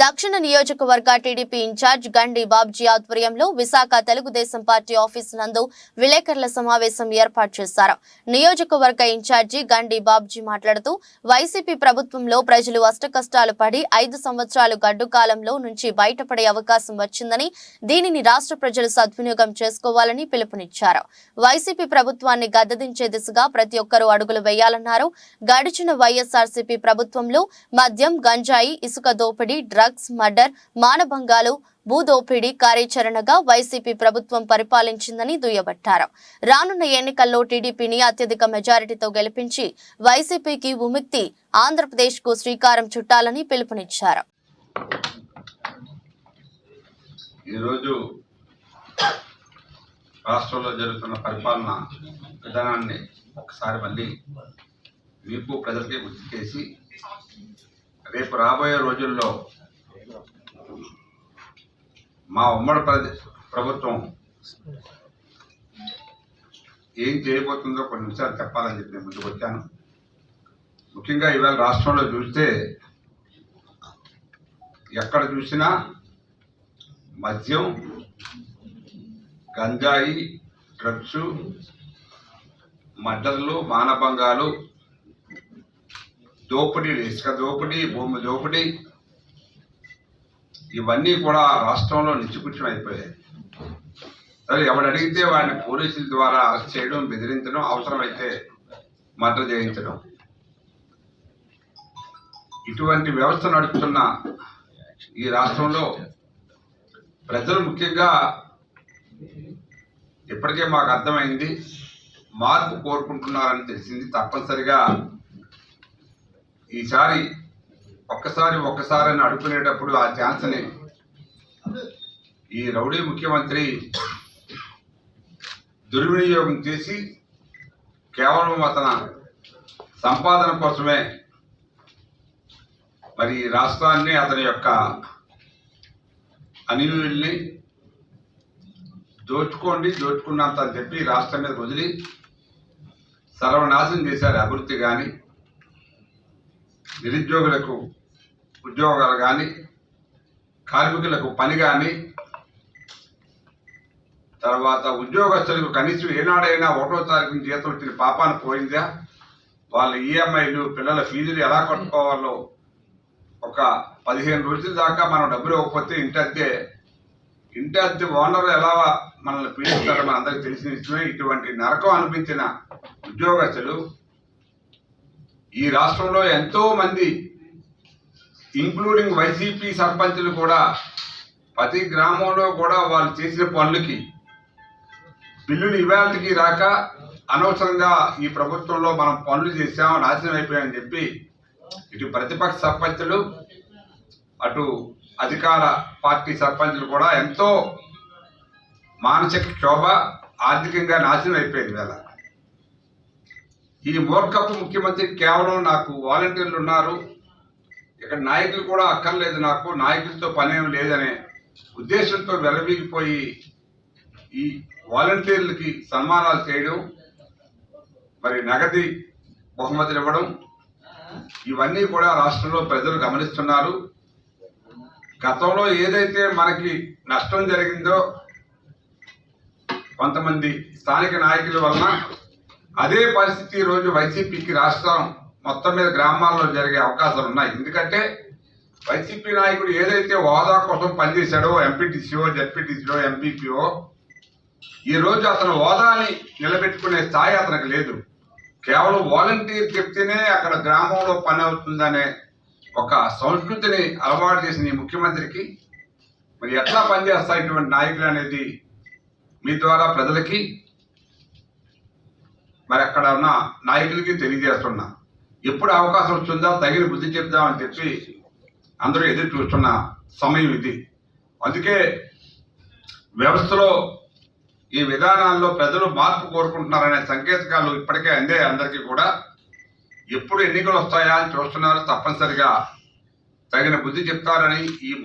దక్షిణ నియోజకవర్గ TDP incharge గండి బాబ్జీ ఆధ్వర్యంలో విశాఖ తెలుగుదేశం పార్టీ ఆఫీస్ నందు విలేకరుల సమావేశం ఏర్పాటు చేశారు. నియోజకవర్గ ఇన్ఛార్జి గండి బాబ్జీ మాట్లాడుతూ వైసీపీ ప్రభుత్వంలో ప్రజలు అష్టకష్టాలు పడి ఐదు సంవత్సరాలు గడ్డు కాలంలో నుంచి బయటపడే అవకాశం వచ్చిందని దీనిని రాష్ట్ర ప్రజలు సద్వినియోగం చేసుకోవాలని పిలుపునిచ్చారు. వైసీపీ ప్రభుత్వాన్ని గద్దదించే దిశగా ప్రతి ఒక్కరూ అడుగులు వేయాలన్నారు. గడిచిన వైఎస్ఆర్సీపీ ప్రభుత్వంలో మద్యం గంజాయి ఇసుక దోపిడీ డ్రగ్స్ మర్డర్ మానభంగాలు భూదోపిడీ కార్యాచరణగా వైసీపీ ప్రభుత్వం పరిపాలించిందని దుయ్యబట్టారు. రానున్న ఎన్నికల్లో టీడీపీని అత్యధిక మెజారిటీతో గెలిపించి వైసీపీకి ఉమిక్తి ఆంధ్రప్రదేశ్కు శ్రీకారం చుట్టాలని పిలుపునిచ్చారు. ఈరోజు రాష్ట్రంలో జరుగుతున్న పరిపాలన విధానాన్ని ఒకసారి మళ్ళీ మీకు ప్రజలకి గుర్తు చేసి రేపు రాబోయే రోజుల్లో మా ఉమ్మడి ప్రదే ప్రభుత్వం ఏం చేయబోతుందో కొన్ని విషయాలు చెప్పాలని చెప్పి నేను ముందుకు వచ్చాను. ముఖ్యంగా ఇవాళ రాష్ట్రంలో చూస్తే ఎక్కడ చూసినా మద్యం గంజాయి డ్రగ్స్ మడ్డర్లు మానభంగాలు దోపిడీ ఇసుక దోపిడీ భూమి దోపిడీ ఇవన్నీ కూడా రాష్ట్రంలో నిచ్చుకుచ్చం అయిపోయాయి. సరే ఎవడు అడిగితే వాడిని పోలీసుల ద్వారా అరెస్ట్ చేయడం బెదిరించడం అవసరమైతే మద్దతు చేయించడం. ఇటువంటి వ్యవస్థ నడుపుతున్న ఈ రాష్ట్రంలో ప్రజలు ముఖ్యంగా ఇప్పటికే మాకు అర్థమైంది మార్పు కోరుకుంటున్నారని తెలిసింది తప్పనిసరిగా. ఈసారి ఒక్కసారి ఒక్కసారి అని అడుగుకునేటప్పుడు ఆ ఛాన్స్ని ఈ రౌడీ ముఖ్యమంత్రి దుర్వినియోగం చేసి కేవలం అతను సంపాదన కోసమే మరి ఈ రాష్ట్రాన్ని అతని యొక్క అనుయుల్ని దోచుకోండి దోచుకున్నంత అని చెప్పి రాష్ట్రం మీద వదిలి సర్వనాశనం చేశారు అభివృద్ధి కానీ నిరుద్యోగులకు ఉద్యోగాలు కానీ కార్మికులకు పని కానీ తర్వాత ఉద్యోగస్తులకు కనీసం ఏనాడైనా ఒకటో తారీఖు నుంచి జీతం వచ్చిన పాపాన పోయిందా? వాళ్ళ ఈఎంఐలు పిల్లల ఫీజులు ఎలా కట్టుకోవాలో? ఒక పదిహేను రోజుల దాకా మనం డబ్బులు ఇవ్వకపోతే ఇంటి అద్దె ఇంటి అద్దె ఓనర్ ఎలా మనల్ని పీడిస్తారో మనందరికీ తెలిసిన విషయమే. ఇటువంటి నరకం అనిపించిన ఉద్యోగస్తులు ఈ రాష్ట్రంలో ఎంతో మంది ఇంక్లూడింగ్ వైసీపీ సర్పంచులు కూడా ప్రతి గ్రామంలో కూడా వాళ్ళు చేసిన పనులకి బిల్లులు ఇవాళకి రాక అనవసరంగా ఈ ప్రభుత్వంలో మనం పనులు చేసాం నాశనం అయిపోయామని చెప్పి ఇటు ప్రతిపక్ష సర్పంచులు అటు అధికార పార్టీ సర్పంచులు కూడా ఎంతో మానసిక క్షోభ ఆర్థికంగా నాశనం అయిపోయింది వేళ ఈ మూర్ఖపు ముఖ్యమంత్రి కేవలం నాకు వాలంటీర్లు ఉన్నారు ఇక్కడ నాయకులు కూడా అక్కర్లేదు నాకు. నాయకులతో పనేం లేదనే ఉద్దేశంతో వెలవీగిపోయి ఈ వాలంటీర్లకి సన్మానాలు చేయడం మరి నగది బహుమతులు ఇవ్వడం ఇవన్నీ కూడా రాష్ట్రంలో ప్రజలు గమనిస్తున్నారు. గతంలో ఏదైతే మనకి నష్టం జరిగిందో కొంతమంది స్థానిక నాయకుల వలన అదే పరిస్థితి ఈరోజు రోజు వైసీపీకి రాష్ట్రం మొత్తం మీద గ్రామాల్లో జరిగే అవకాశాలు ఉన్నాయి. ఎందుకంటే వైసీపీ నాయకుడు ఏదైతే హోదా కోసం పనిచేశాడో ఎంపీటీసీఓ జడ్పీటీసీఓ ఎంపీపీఓ ఈ రోజు అతను హోదాని నిలబెట్టుకునే స్థాయి అతనికి లేదు. కేవలం వాలంటీర్ చెప్తేనే అక్కడ గ్రామంలో పని అవుతుందనే ఒక సంస్కృతిని అలవాటు చేసిన ఈ ముఖ్యమంత్రికి. మరి ఎట్లా పనిచేస్తాయి ఇటువంటి నాయకులు అనేది మీ ద్వారా ప్రజలకి మరి అక్కడ ఉన్న నాయకులకి తెలియజేస్తున్నా. ఎప్పుడు అవకాశం వస్తుందా తగిన బుద్ధి చెప్దామని చెప్పి అందరూ ఎదురు చూస్తున్న సమయం ఇది. అందుకే వ్యవస్థలో ఈ విధానాల్లో ప్రజలు మార్పు కోరుకుంటున్నారనే సంకేతకాలు ఇప్పటికే అందే అందరికీ కూడా. ఎప్పుడు ఎన్నికలు వస్తాయా అని చూస్తున్నారు తప్పనిసరిగా తగిన బుద్ధి చెప్తారని ఈ